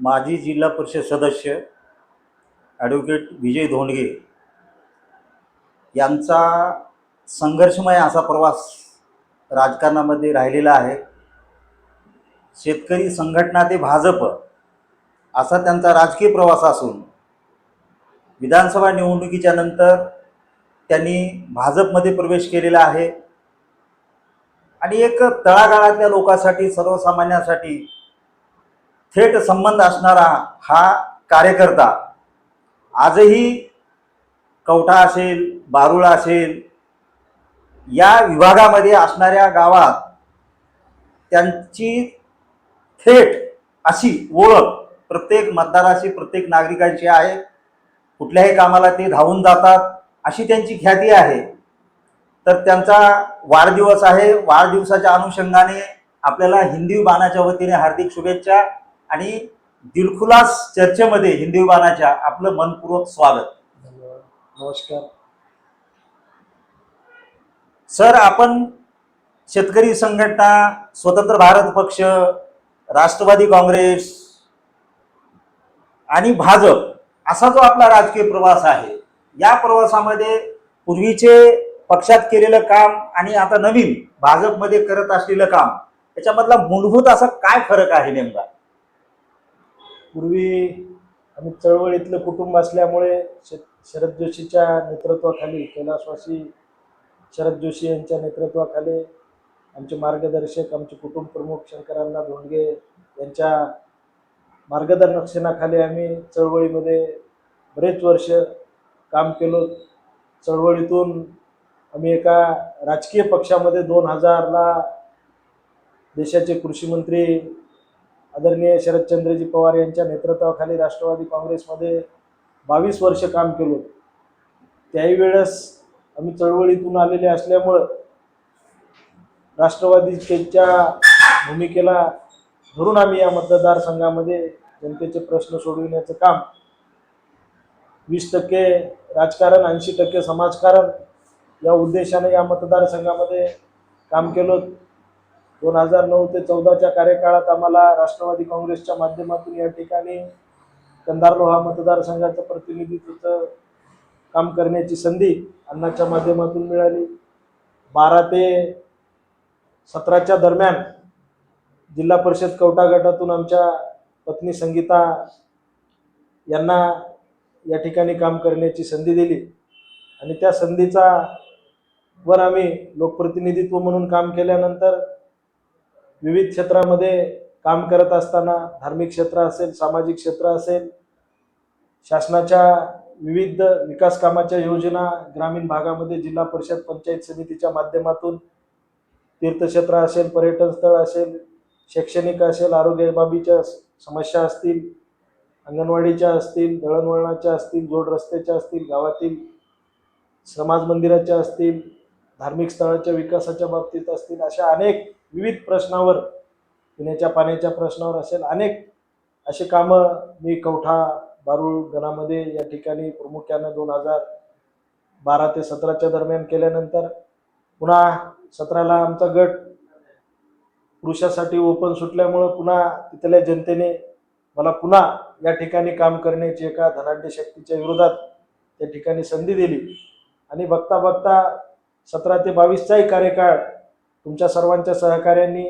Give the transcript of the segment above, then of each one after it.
माजी जिल्हा परिषद सदस्य ॲडव्होकेट विजय धोंडगे यांचा संघर्षमय असा प्रवास राजकारणामध्ये राहिलेला आहे. शेतकरी संघटना ते भाजप असा त्यांचा राजकीय प्रवास असून विधानसभा निवडणुकीच्या नंतर त्यांनी भाजपमध्ये प्रवेश केलेला आहे. आणि एक तळागाळातल्या लोकांसाठी सर्वसामान्यांसाठी थेट संबंध असणारा हा कार्यकर्ता आजही कवठा असेल बारुळा असेल या विभागामध्ये असणाऱ्या गावात त्यांची थेट अशी ओळख प्रत्येक मतदाराशी प्रत्येक नागरिकांची आहे. कुठल्याही कामाला ते धावून जातात अशी त्यांची ख्याती आहे. तर त्यांचा वाढदिवस आहे. वाढदिवसाच्या अनुषंगाने आपल्याला हिंदी बाणाच्या वतीने हार्दिक शुभेच्छा. आणि दिलखुलास चर्चेमध्ये हिंदी बाणाच्या आपलं मनपूर्वक स्वागत. नमस्कार. सर आपण शेतकरी संघटना स्वतंत्र भारत पक्ष राष्ट्रवादी काँग्रेस आणि भाजप असा जो आपला राजकीय प्रवास आहे या प्रवासामध्ये पूर्वीचे पक्षात केलेलं काम आणि आता नवीन भाजपमध्ये करत असलेलं काम याच्यामधला मूलभूत असा काय फरक आहे नेमका? पूर्वी आम्ही चळवळीतलं कुटुंब असल्यामुळे श शरद जोशीच्या नेतृत्वाखाली कैलासवासी शरद जोशी यांच्या नेतृत्वाखाली आमचे मार्गदर्शक आमचे कुटुंब प्रमुख शंकरांना धोंडगे यांच्या मार्गदर्शनाखाली आम्ही चळवळीमध्ये बरेच वर्ष काम केलो. चळवळीतून आम्ही एका राजकीय पक्षामध्ये दोन हजारला देशाचे कृषीमंत्री आदरणीय शरदचंद्रजी पवार यांच्या नेतृत्वाखाली राष्ट्रवादी काँग्रेसमध्ये बावीस वर्ष काम केलो. त्याही वेळेस आम्ही चळवळीतून आलेले असल्यामुळं राष्ट्रवादीच्या भूमिकेला धरून आम्ही या मतदारसंघामध्ये जनतेचे प्रश्न सोडविण्याचं काम वीस टक्के राजकारण ऐंशी टक्के समाजकारण या उद्देशाने या मतदारसंघामध्ये काम केलो. दोन हजार नऊ ते चौदाच्या कार्यकाळात आम्हाला राष्ट्रवादी काँग्रेसच्या माध्यमातून या ठिकाणी कंधारलो हा मतदारसंघाचं प्रतिनिधित्वाचं काम करण्याची संधी अण्णाच्या माध्यमातून मिळाली. बारा ते सतराच्या दरम्यान जिल्हा परिषद कवटा गटातून आमच्या पत्नी संगीता यांना या ठिकाणी काम करण्याची संधी दिली. आणि त्या संधीचा वर आम्ही लोकप्रतिनिधित्व म्हणून काम केल्यानंतर विविध क्षेत्रामध्ये काम करत असताना धार्मिक क्षेत्र असेल सामाजिक क्षेत्र असेल शासनाच्या विविध विकास कामाच्या योजना ग्रामीण भागामध्ये जिल्हा परिषद पंचायत समितीच्या माध्यमातून तीर्थक्षेत्र असेल पर्यटन स्थळ असेल शैक्षणिक असेल आरोग्य बाबीच्या समस्या असतील अंगणवाडीच्या असतील दळणवळणाच्या असतील जोड रस्त्याच्या असतील गावातील समाज मंदिराच्या असतील धार्मिक स्थळाच्या विकासाच्या बाबतीत असतील अशा अनेक विविध प्रश्नावर पिण्याच्या पाण्याच्या प्रश्नावर असेल अनेक असे कामं मी कवठा बारुळ गणामध्ये या ठिकाणी प्रामुख्यानं दोन हजार बारा ते सतराच्या दरम्यान केल्यानंतर पुन्हा सतराला आमचा गट पुरुषासाठी ओपन सुटल्यामुळं पुन्हा तिथल्या जनतेने मला पुन्हा या ठिकाणी काम करण्याची एका धनाढ्य शक्तीच्या विरोधात त्या ठिकाणी संधी दिली. आणि बघता बघता सतरा ते बावीसचाही कार्यकाळ तुमच्या सर्वांच्या सहकार्यांनी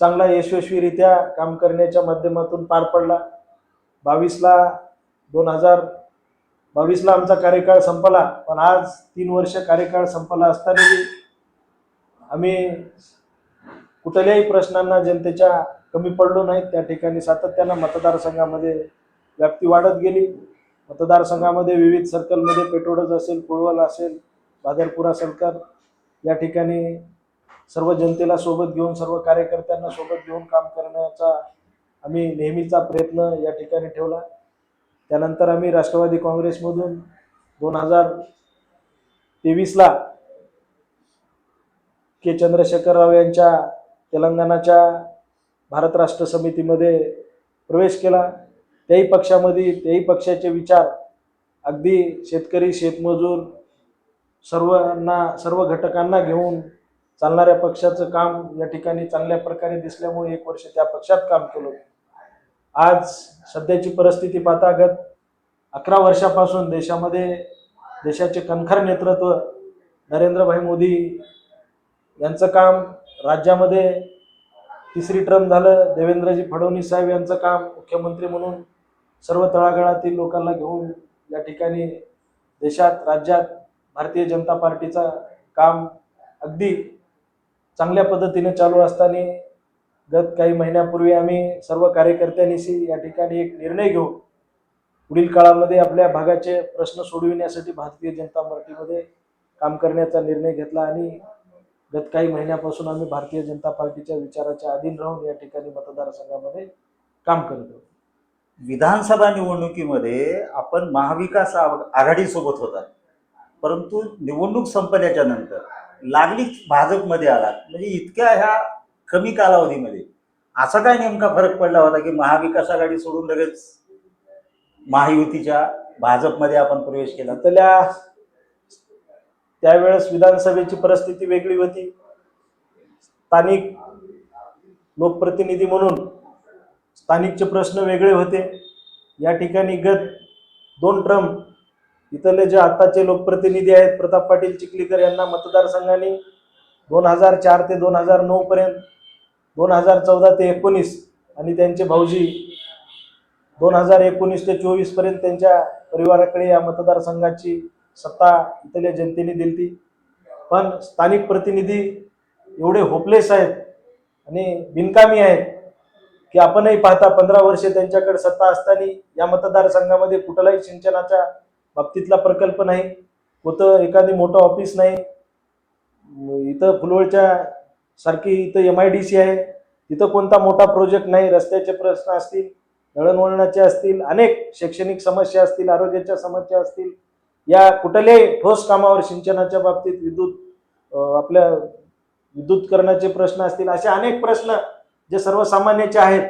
चांगला यशस्वीरित्या काम करण्याच्या माध्यमातून पार पडला. बावीसला दोन हजार बावीसला आमचा कार्यकाळ संपला पण आज तीन वर्ष कार्यकाळ संपला असतानाही आम्ही कुठल्याही प्रश्नांना जनतेच्या कमी पडलो नाहीत त्या ठिकाणी सातत्यानं मतदारसंघामध्ये व्याप्ती वाढत गेली. मतदारसंघामध्ये विविध सर्कलमध्ये पेटोडज असेल कुळवल असेल बादरपुरा सर्कल या ठिकाणी सर्व जनतेला सोबत घेऊन सर्व कार्यकर्त्यांना सोबत घेऊन काम करण्याचा आम्ही नेहमीचा प्रयत्न या ठिकाणी ठेवला. त्यानंतर आम्ही राष्ट्रवादी काँग्रेसमधून दोन हजार तेवीसला के. चंद्रशेखर राव यांच्या तेलंगणाच्या भारत राष्ट्र समितीमध्ये प्रवेश केला. त्याही पक्षामध्ये त्याही पक्षाचे विचार अगदी शेतकरी शेतमजूर सर्वांना सर्व घटकांना घेऊन चालणाऱ्या पक्षाचं काम या ठिकाणी चांगल्या प्रकारे दिसल्यामुळे एक वर्ष त्या पक्षात काम केलं. आज सध्याची परिस्थिती पाहता गत अकरा वर्षापासून देशामध्ये देशाचे कणखर नेतृत्व नरेंद्रभाई मोदी यांचं काम राज्यामध्ये तिसरी टर्म झालं देवेंद्रजी फडणवीस साहेब यांचं काम मुख्यमंत्री म्हणून सर्व तळागाळातील लोकांना घेऊन या ठिकाणी देशात राज्यात भारतीय जनता पार्टीचा काम अगदी चांगल्या पद्धतीने चालू असताना गत काही महिन्यापूर्वी आम्ही सर्व कार्यकर्त्यांनीशी या ठिकाणी एक निर्णय घेऊ पुढील काळामध्ये आपल्या भागाचे प्रश्न सोडविण्यासाठी भारतीय जनता पार्टीमध्ये काम करण्याचा निर्णय घेतला आणि गत काही महिन्यापासून आम्ही भारतीय जनता पार्टीच्या विचाराच्या अधीन राहून या ठिकाणी मतदारसंघामध्ये काम करत आहोत. विधानसभा निवडणुकीमध्ये आपण महाविकास आघाडीसोबत होता परंतु निवडणूक संपल्याच्या नंतर लागलीच भाजपमध्ये आला म्हणजे इतक्या ह्या कमी कालावधीमध्ये असा काय नेमका फरक पडला होता की महाविकास आघाडी सोडून लगेच महायुतीच्या भाजपमध्ये आपण प्रवेश केला? त्याला त्यावेळेस विधानसभेची परिस्थिती वेगळी होती. स्थानिक लोकप्रतिनिधी म्हणून स्थानिकचे प्रश्न वेगळे होते. या ठिकाणी गत दोन ट्रम्प इथले जे आत्ताचे लोकप्रतिनिधी आहेत प्रताप पाटील चिखलीकर यांना मतदारसंघाने दोन हजार चार ते दोन हजार नऊ पर्यंत दोन हजार चौदा ते एकोणीस आणि त्यांचे भाऊजी दोन हजार एकोणीस ते चोवीसपर्यंत त्यांच्या परिवाराकडे या मतदारसंघाची सत्ता इथल्या जनतेने दिली पण स्थानिक प्रतिनिधी एवढे होपलेस आहेत आणि बिनकामी आहेत की आपणही पाहता पंधरा वर्षे त्यांच्याकडे सत्ता असताना या मतदारसंघामध्ये कुठलाही सिंचनाच्या बाबतीतला प्रकल्प नाही होतं एखादी मोठं ऑफिस नाही इथं फुलवळच्या सारखी इथं एम आय डी सी आहे तिथं कोणता मोठा प्रोजेक्ट नाही रस्त्याचे प्रश्न असतील दळणवळणाचे असतील अनेक शैक्षणिक समस्या असतील आरोग्याच्या समस्या असतील या कुठल्याही ठोस कामावर सिंचनाच्या बाबतीत विद्युत आपल्या विद्युतकरणाचे प्रश्न असतील असे अनेक प्रश्न जे सर्वसामान्याचे आहेत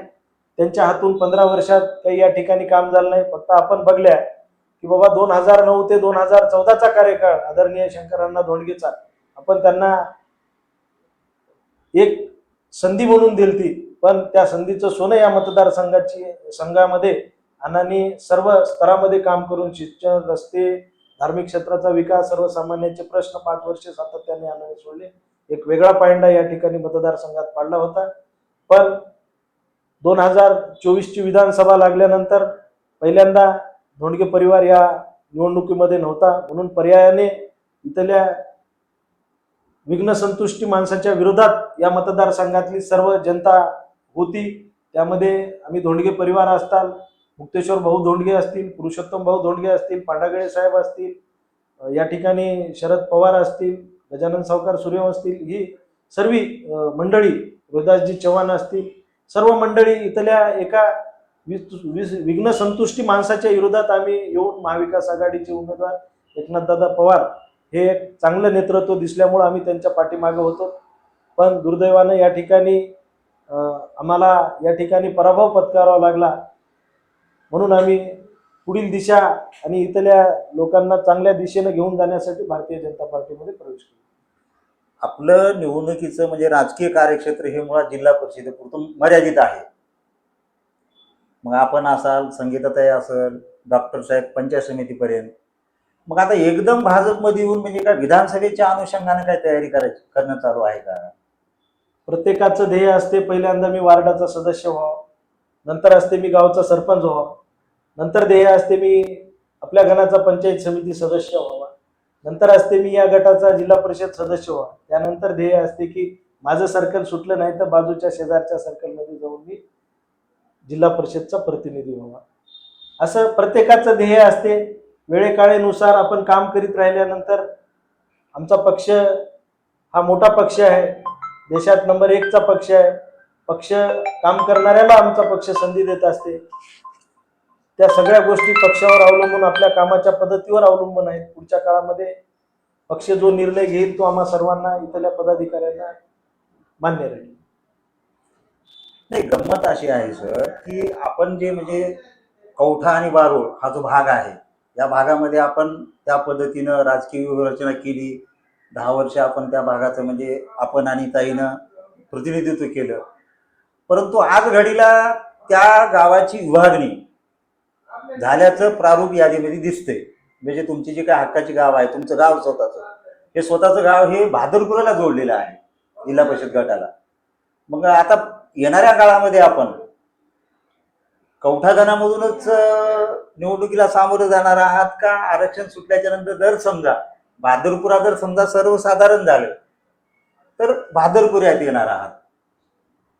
त्यांच्या हातून पंधरा वर्षात काही या ठिकाणी काम झालं नाही फक्त आपण बघल्या की बाबा दोन हजार नऊ ते दोन हजार चौदाचा कार्यकाळ आदरणीय शंकरांना धोंडगेचा. आपण त्यांना एक संधी म्हणून दिलती. पण त्या संधीचं सोनं या मतदारसंघाची संघामध्ये अण्णांनी सर्व स्तरामध्ये काम करून शिक्षण रस्ते धार्मिक क्षेत्राचा विकास सर्वसामान्यांचे प्रश्न पाच वर्षे सातत्याने अण्णांनी सोडले. एक वेगळा पायंडा या ठिकाणी मतदारसंघात पाडला होता. पण दोन हजार चोवीसची विधानसभा लागल्यानंतर पहिल्यांदा धोंडगे परिवार या निवडणुकीमध्ये नव्हता. म्हणून पर्यायाने इथल्या विघ्नसंतुष्टी माणसाच्या विरोधात या मतदारसंघातली सर्व जनता होती. त्यामध्ये आम्ही धोंडगे परिवार असताल मुक्तेश्वर भाऊ धोंडगे असतील पुरुषोत्तम भाऊ धोंडगे असतील पांडागळे साहेब असतील या ठिकाणी शरद पवार असतील गजानन सावकार सूर्य असतील ही सर्वी मंडळी रोहिदासजी चव्हाण असतील सर्व मंडळी इथल्या एका विस- विस- विघ्नसंतुष्टी माणसाच्या विरोधात आम्ही येऊन महाविकास आघाडीचे उमेदवार एकनाथदादा पवार हे एक चांगलं नेतृत्व दिसल्यामुळं आम्ही त्यांच्या पाठीमागे होतो. पण दुर्दैवानं या ठिकाणी आम्हाला या ठिकाणी पराभव पत्करावा लागला. म्हणून आम्ही पुढील दिशा आणि इथल्या लोकांना चांगल्या दिशेनं घेऊन जाण्यासाठी भारतीय जनता पार्टीमध्ये प्रवेश केला. आपलं निवडणुकीचं म्हणजे राजकीय कार्यक्षेत्र हे मुळात जिल्हा परिषदेपुरतं मर्यादित आहे. मग आपण असाल संगीताताई असेल डॉक्टर साहेब पंचायत समितीपर्यंत. मग आता एकदम भाजपमध्ये येऊन म्हणजे काय विधानसभेच्या अनुषंगाने काय तयारी करायची करणं चालू आहे का? प्रत्येकाचं ध्येय असते पहिल्यांदा मी वार्डाचा सदस्य व्हावं नंतर असते मी गावचा सरपंच व्हावं नंतर ध्येय असते मी आपल्या गणाचा पंचायत समिती सदस्य व्हावा नंतर असते मी या गटाचा जिल्हा परिषद सदस्य व्हावा त्यानंतर ध्येय असते की माझं सर्कल सुटलं नाही तर बाजूच्या शेजारच्या सर्कलमध्ये जाऊन मी जिल्हा परिषदचा प्रतिनिधी व्हावा. असं प्रत्येकाचं ध्येय असते. वेळेकाळेनुसार आपण काम करीत राहिल्यानंतर आमचा पक्ष हा मोठा पक्ष आहे. देशात नंबर एकचा पक्ष आहे. पक्ष काम करणाऱ्याला आमचा पक्ष संधी देत असते. त्या सगळ्या गोष्टी पक्षावर अवलंबून आपल्या कामाच्या पद्धतीवर अवलंबून आहेत. पुढच्या काळामध्ये पक्ष जो निर्णय घेईल तो आम्हा सर्वांना इथल्या पदाधिकाऱ्यांना मान्य राहील. नाही गंमत अशी आहे सर की आपण जे म्हणजे कौठा आणि बारोळ हा जो भाग आहे या भागामध्ये आपण त्या पद्धतीनं राजकीय व्यूहरचना केली दहा वर्ष आपण त्या भागाचं म्हणजे आपण आणि ताईनं प्रतिनिधित्व केलं. परंतु आज घडीला त्या गावाची विभागणी झाल्याचं प्रारूप यादीमध्ये दिसते म्हणजे तुमची जी काय हक्काची गाव आहे तुमचं गाव स्वतःचं. हे स्वतःचं गाव हे भादरपुराला जोडलेलं आहे जिल्हा परिषद गटाला. मग आता येणाऱ्या काळामध्ये आपण कौठाधनामधूनच निवडणुकीला सामोरं जाणार आहात का? आरक्षण सुटल्याच्या नंतर जर समजा भादरपुरा जर समजा सर्वसाधारण झालं तर भादरपुऱ्यात येणार आहात.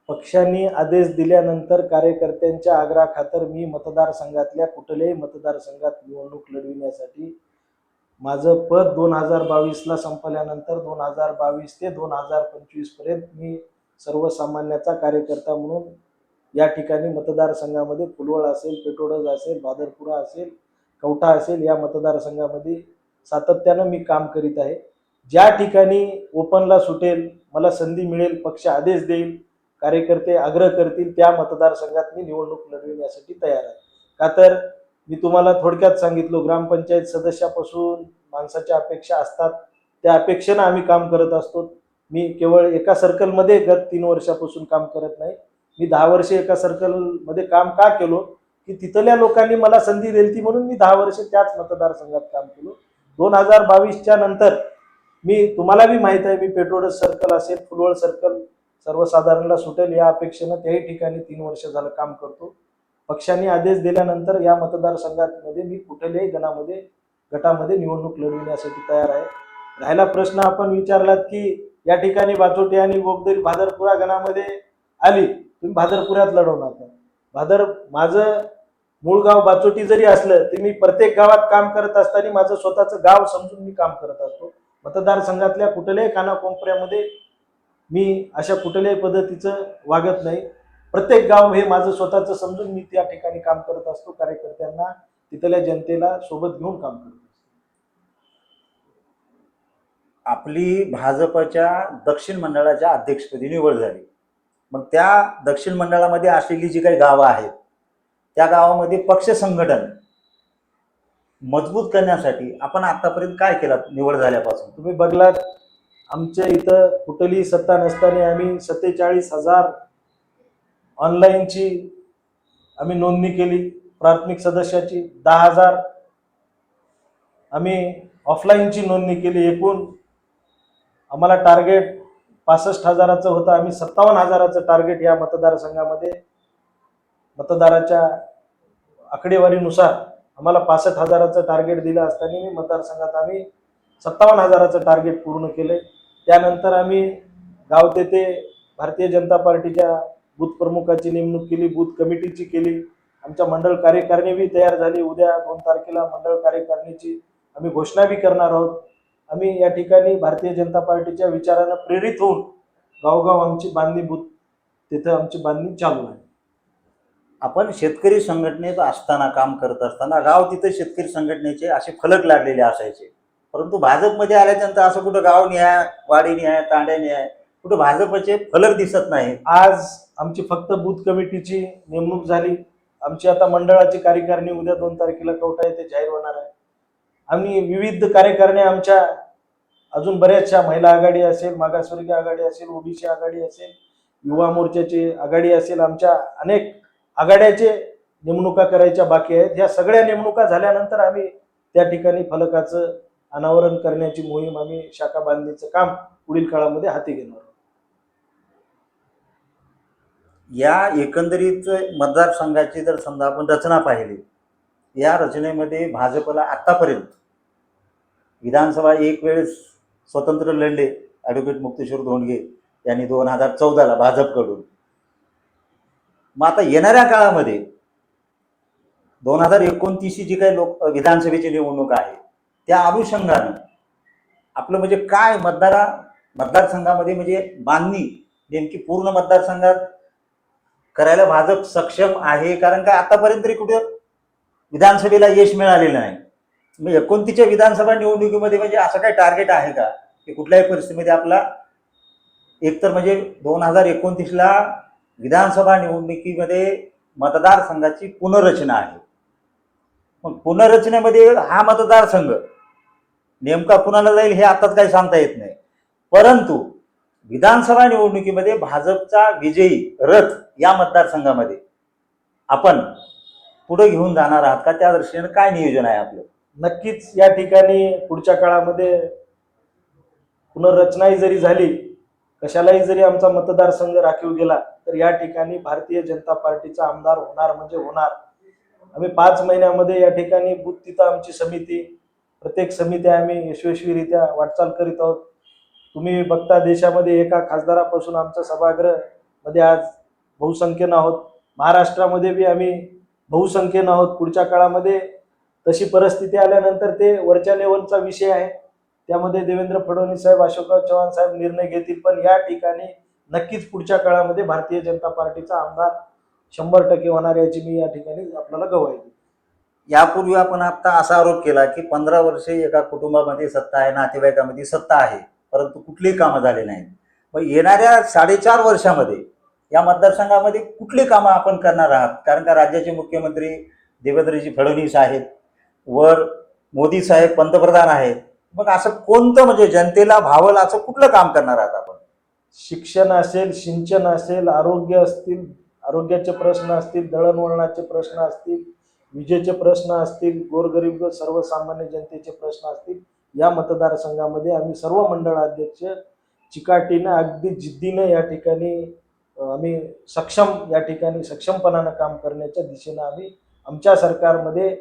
पक्षांनी आदेश दिल्यानंतर कार्यकर्त्यांच्या आग्रहाखातर मी मतदारसंघातल्या कुठल्याही मतदारसंघात निवडणूक लढविण्यासाठी माझं पद दोन हजार बावीसला संपल्यानंतर दोन हजार बावीस ते दोन हजार पंचवीसपर्यंत मी सर्वसामान्याचा कार्यकर्ता म्हणून या ठिकाणी मतदारसंघामध्ये फुलवळ असेल पेटोडज असेल बादरपुरा असेल कवठा असेल या मतदारसंघामध्ये सातत्यानं मी काम करीत आहे. ज्या ठिकाणी ओपनला सुटेल मला संधी मिळेल पक्ष आदेश देईल कार्यकर्ते आग्रह करतील त्या मतदारसंघात मी निवडणूक लढविण्यासाठी तयार आहे. का तर मी तुम्हाला थोडक्यात सांगितलो ग्रामपंचायत सदस्यापासून माणसाच्या अपेक्षा असतात त्या अपेक्षेनं आम्ही काम करत असतो. मी केवळ एका सर्कलमध्ये गत तीन वर्षापासून काम करत नाही. मी दहा वर्षे एका सर्कलमध्ये काम का केलो? की तिथल्या लोकांनी मला संधी दिली ती म्हणून मी दहा वर्षे त्याच मतदारसंघात काम केलो. दोन हजार बावीसच्या नंतर मी तुम्हाला बी माहीत आहे मी पेट्रोल सर्कल असेल फुलवळ सर्कल सर्वसाधारणला सुटेल या अपेक्षेनं त्याही ठिकाणी तीन वर्ष झालं काम करतो. पक्षांनी आदेश दिल्यानंतर या मतदारसंघामध्ये मी कुठल्याही गणामध्ये गटामध्ये निवडणूक लढविण्यासाठी तयार आहे. राहिला प्रश्न आपण विचारलात की या ठिकाणी बाचोटी आणि बोगदरी भादरपुरा गणामध्ये आली. तुम्ही भादरपुऱ्यात लढवणार का भादर माझं मूळ गाव बाचोटी जरी असलं तरी मी प्रत्येक गावात काम करत असताना माझं स्वतःचं गाव समजून मी काम करत असतो. मतदारसंघातल्या कुठल्याही कानाकोपऱ्यामध्ये मी अशा कुठल्याही पद्धतीचं वागत नाही. प्रत्येक गाव हे माझं स्वतःचं समजून मी त्या ठिकाणी काम करत असतो. कार्यकर्त्यांना तिथल्या जनतेला सोबत घेऊन काम करतो असतो आपली भाजपच्या दक्षिण मंडळाच्या अध्यक्षपदी निवड झाली. मग त्या दक्षिण मंडळामध्ये असलेली जी काही गावं आहेत त्या गावामध्ये पक्ष संघटन मजबूत करण्यासाठी आपण आतापर्यंत काय केलं निवड झाल्यापासून? तुम्ही बघलात आमच्या इथं कुठली सत्ता नसताना आम्ही सत्तेचाळीस हजार ऑनलाईनची आम्ही नोंदणी केली प्राथमिक सदस्याची दहा हजार. आम्ही ऑफलाईनची नोंदणी केली एकूण. आम्हाला टार्गेट पासष्ट हजाराचं होतं. आम्ही सत्तावन्न हजाराचं टार्गेट या मतदारसंघामध्ये. मतदाराच्या आकडेवारीनुसार आम्हाला पासष्ट हजाराचं टार्गेट दिलं असताना मी मतदारसंघात आम्ही सत्तावन्न हजाराचं टार्गेट पूर्ण केले त्यानंतर आम्ही गाव तेथे भारतीय जनता पार्टीच्या बूथ प्रमुखाची नेमणूक केली बूथ कमिटीची केली. आमच्या मंडळ कार्यकारिणी बी तयार झाली. उद्या दोन तारखेला मंडळ कार्यकारिणीची आम्ही घोषणा बी करणार आहोत. आम्ही या ठिकाणी भारतीय जनता पार्टीच्या विचारानं प्रेरित होऊन गावगाव आमची बांधणी बूथ तिथं आमची बांधणी चालू आहे. आपण शेतकरी संघटनेत असताना काम करत असताना गाव तिथे शेतकरी संघटनेचे असे फलक लागलेले असायचे. परंतु भाजपमध्ये आल्याच्यानंतर असं कुठं गाव न्याय वाडी न्याय तांड्या न्याय कुठं भाजपचे फलक दिसत नाही. आज आमची फक्त बूथ कमिटीची नेमणूक झाली. आमची आता मंडळाची कार्यकारिणी उद्या दोन तारखेला कवठा येथे जाहीर होणार आहे. आम्ही विविध कार्यकारणे आमच्या अजून बऱ्याचशा महिला आघाडी असेल मागासवर्गीय आघाडी असेल ओबीसी आघाडी असेल युवा मोर्चाची आघाडी असेल आमच्या अनेक आघाड्याचे नेमणुका करायच्या बाकी आहेत ह्या सगळ्या नेमणुका झाल्यानंतर आम्ही त्या ठिकाणी फलकाचं अनावरण करण्याची मोहीम आम्ही शाखा बांधणीचं काम पुढील काळामध्ये हाती घेणार आहोत. या एकंदरीत मतदारसंघाची जर समजा आपण रचना पाहिली या रचनेमध्ये भाजपला आत्तापर्यंत विधानसभा एक वेळेस स्वतंत्र लढले ॲडव्होकेट मुक्तेश्वर धोंडगे यांनी दोन हजार चौदाला भाजपकडून. मग आता येणाऱ्या काळामध्ये दोन हजार एकोणतीसची जी काही लोक विधानसभेची निवडणूक आहे त्या अनुषंगानं आपलं म्हणजे काय मतदारा मतदारसंघामध्ये म्हणजे बांधणी नेमकी पूर्ण मतदारसंघात करायला भाजप सक्षम आहे? कारण का आतापर्यंत तरी कुठं विधानसभेला यश मिळालेलं नाही. मग एकोणतीसच्या विधानसभा निवडणुकीमध्ये म्हणजे असं काही टार्गेट आहे का? की कुठल्याही परिस्थितीमध्ये आपला एकतर म्हणजे दोन हजार एकोणतीसला विधानसभा निवडणुकीमध्ये मतदारसंघाची पुनर्रचना आहे. मग पुनर्रचनेमध्ये हा मतदारसंघ नेमका कुणाला जाईल हे आताच काही सांगता येत नाही. परंतु विधानसभा निवडणुकीमध्ये भाजपचा विजयी रथ या मतदारसंघामध्ये आपण पुढे घेऊन जाणार आहात का? त्या दृष्टीने काय नियोजन आहे आपलं? नक्कीच या ठिकाणी पुढच्या काळामध्ये पुनर्रचनाही जरी झाली कशालाही जरी आमचा मतदारसंघ राखीव गेला तर या ठिकाणी भारतीय जनता पार्टीचा आमदार होणार म्हणजे होणार. आम्ही पाच महिन्यामध्ये या ठिकाणी बूथ तिथं आमची समिती प्रत्येक समिती आम्ही यशस्वीरित्या वाटचाल करीत आहोत. तुम्ही बघता देशामध्ये एका खासदारापासून आमचं सभागृहमध्ये आज बहुसंख्येनं आहोत. महाराष्ट्रामध्ये बी आम्ही बहुसंख्येनं आहोत. पुढच्या काळामध्ये तशी परिस्थिती आल्यानंतर ते वरच्या लेवलचा विषय आहे. त्यामध्ये देवेंद्र फडणवीस साहेब अशोकराव चव्हाण साहेब निर्णय घेतील. पण या ठिकाणी नक्कीच पुढच्या काळामध्ये भारतीय जनता पार्टीचा आमदार शंभर टक्के होणार याची मी या ठिकाणी आपल्याला गवाही देतो. यापूर्वी आपण आता असा आरोप केला की पंधरा वर्षे एका कुटुंबामध्ये सत्ता आहे नातेवाईकामध्ये सत्ता आहे परंतु कुठलीही कामं झाली नाहीत. मग येणाऱ्या साडेचार वर्षामध्ये या मतदारसंघामध्ये कुठली कामं आपण करणार आहात? कारण का राज्याचे मुख्यमंत्री देवेंद्रजी फडणवीस आहेत वर मोदी साहेब पंतप्रधान आहेत. मग असं कोणतं म्हणजे जनतेला भावल असं कुठलं काम करणार आहात आपण? शिक्षण असेल सिंचन असेल आरोग्य असतील आरोग्याचे प्रश्न असतील दळणवळणाचे प्रश्न असतील विजेचे प्रश्न असतील गोरगरीब सर्वसामान्य जनतेचे प्रश्न असतील या मतदारसंघामध्ये आम्ही सर्व मंडळ अध्यक्ष चिकाटीनं अगदी जिद्दीनं या ठिकाणी आम्ही सक्षम या ठिकाणी सक्षमपणानं काम करण्याच्या दिशेनं आम्ही आमच्या सरकारमध्ये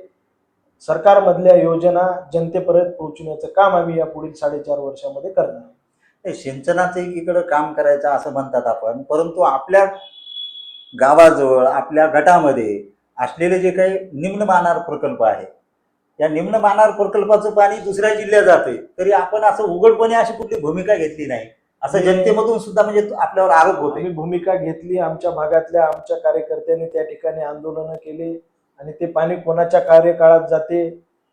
सरकारमधल्या योजना जनतेपर्यंत पोहोचण्याचं काम आम्ही या पुढील साडेचार वर्षामध्ये करणार नाही सिंचनाचं इकडं काम करायचं असं म्हणतात आपण परंतु आपल्या गावाजवळ आपल्या गटामध्ये असलेले जे काही निम्न मानार प्रकल्प आहे या निम्न मानार प्रकल्पाचं पाणी दुसऱ्या जिल्ह्यात जाते तरी आपण असं उघडपणे अशी कुठली भूमिका घेतली नाही. असं जनतेमधून सुद्धा म्हणजे आपल्यावर आरोप होते भूमिका घेतली आमच्या भागातल्या आमच्या कार्यकर्त्यांनी त्या ठिकाणी आंदोलनं केले आणि ते पाणी कोणाच्या कार्यकाळात जाते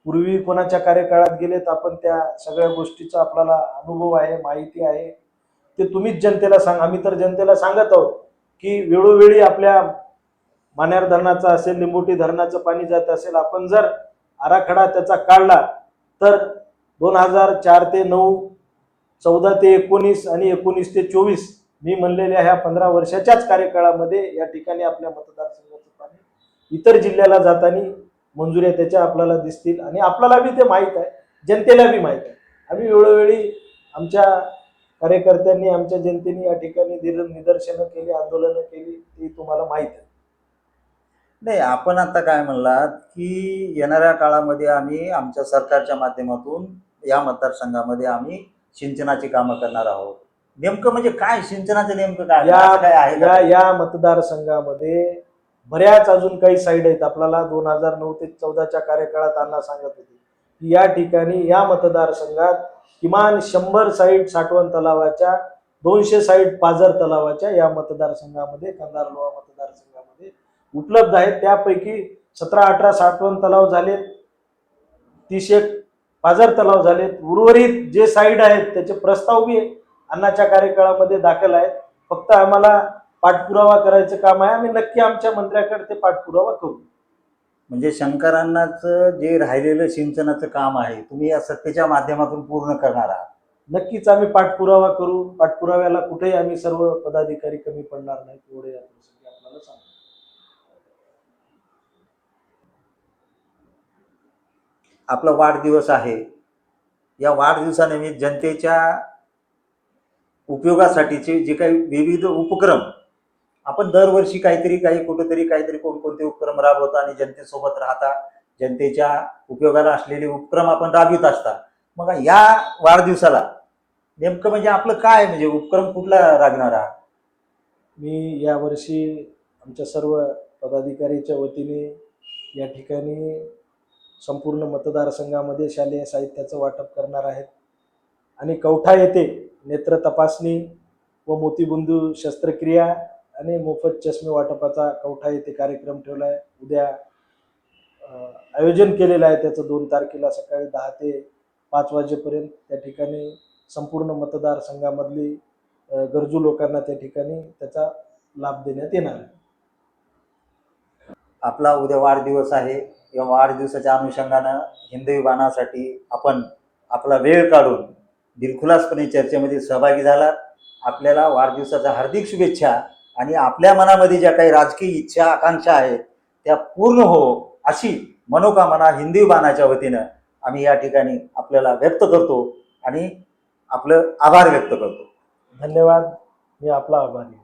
पूर्वी कोणाच्या कार्यकाळात गेले तर आपण त्या सगळ्या गोष्टीचा आपल्याला अनुभव आहे माहिती आहे. ते तुम्हीच जनतेला सांग आम्ही तर जनतेला सांगत आहोत की वेळोवेळी आपल्या मान्यार धरणाचं असेल लिंबोटी धरणाचं पाणी जात असेल आपण जर आराखडा त्याचा काढला तर दोन हजार चार ते नऊ चौदा ते एकोणीस आणि एकोणीस ते चोवीस मी म्हणलेल्या ह्या पंधरा वर्षाच्याच कार्यकाळामध्ये या ठिकाणी आपल्या मतदारसंघाचं पाणी इतर जिल्ह्याला जाताना मंजुऱ्या त्याच्या आपल्याला दिसतील. आणि आपल्याला बी ते माहीत आहे. जनतेला बी माहीत आहे. आम्ही वेळोवेळी आमच्या कार्यकर्त्यांनी आमच्या जनतेने या ठिकाणी निर- निदर्शनं केली आंदोलनं केली ती तुम्हाला माहीत आहे. नाही आपण आता काय म्हणलात की येणाऱ्या काळामध्ये आम्ही आमच्या सरकारच्या माध्यमातून या मतदारसंघामध्ये आम्ही सिंचनाची कामं करणार आहोत. नेमकं म्हणजे काय? सिंचनाचं नेमकं काय? या असं काय आहे? या का? या मतदारसंघामध्ये बऱ्याच अजून काही साईड आहेत. आपल्याला दोन हजार नऊ ते चौदाच्या कार्यकाळात अण्णा सांगत होते की या ठिकाणी या मतदारसंघात किमान शंभर साईट साठवण तलावाच्या दोनशे साईट पाझर तलावाच्या या मतदारसंघामध्ये कंधार लोहा मतदारसंघामध्ये उपलब्ध आहेत. त्यापैकी सतरा अठरा साठवण तलाव झालेत. तीस एक पाझर तलाव झालेत उर्वरित जे साईड आहेत त्याचे प्रस्ताव बी अण्णाच्या कार्यकाळामध्ये दाखल आहेत. फक्त आम्हाला पाठपुरावा करायचं काम आहे. आम्ही नक्की आमच्या मंत्र्याकडे ते पाठपुरावा करू. म्हणजे शंकरांनाचं जे राहिलेलं सिंचनाचं काम आहे तुम्ही या सत्तेच्या माध्यमातून पूर्ण करणार आहात. नक्कीच आम्ही पाठपुरावा करू. पाठपुराव्याला कुठेही आम्ही सर्व पदाधिकारी कमी पडणार नाही एवढे या प्रसंगी आपल्याला सांगतो आपला वाढदिवस आहे. या वाढदिवसानिमित्त जनतेच्या उपयोगासाठीचे जे काही विविध उपक्रम आपण दरवर्षी काहीतरी काही कुठेतरी काहीतरी कोणकोणते उपक्रम राबवतो आणि जनतेसोबत राहता जनतेच्या उपयोगाला असलेले उपक्रम आपण राबवित असता. मग या वाढदिवसाला नेमकं म्हणजे आपलं काय म्हणजे उपक्रम कुठला राबणार आहात मी यावर्षी आमच्या सर्व पदाधिकारीच्या वतीने या ठिकाणी संपूर्ण मतदारसंघामध्ये शालेय साहित्याचं वाटप करणार आहेत. आणि कवठा येथे नेत्र तपासणी व मोतीबिंदू शस्त्रक्रिया आणि मोफत चष्मे वाटपाचा कवठा येथे कार्यक्रम ठेवला आहे उद्या आयोजन केलेलं आहे त्याचं दोन तारखेला सकाळी दहा ते पाच वाजेपर्यंत. त्या ठिकाणी संपूर्ण मतदारसंघामधली गरजू लोकांना त्या ठिकाणी त्याचा लाभ देण्यात येणार आहे. आपला उद्या वाढदिवस आहे. या वाढदिवसाच्या अनुषंगानं हिंदवी बाणासाठी आपण आपला वेळ काढून दिलखुलासपणे चर्चेमध्ये सहभागी झालात. आपल्याला वाढदिवसाच्या हार्दिक शुभेच्छा आणि आपल्या मनामध्ये ज्या काही राजकीय इच्छा आकांक्षा आहेत त्या पूर्ण हो अशी मनोकामना हिंदी बाणाच्या वतीनं आम्ही या ठिकाणी आपल्याला व्यक्त करतो आणि आपलं आभार व्यक्त करतो. धन्यवाद. मी आपला आभारी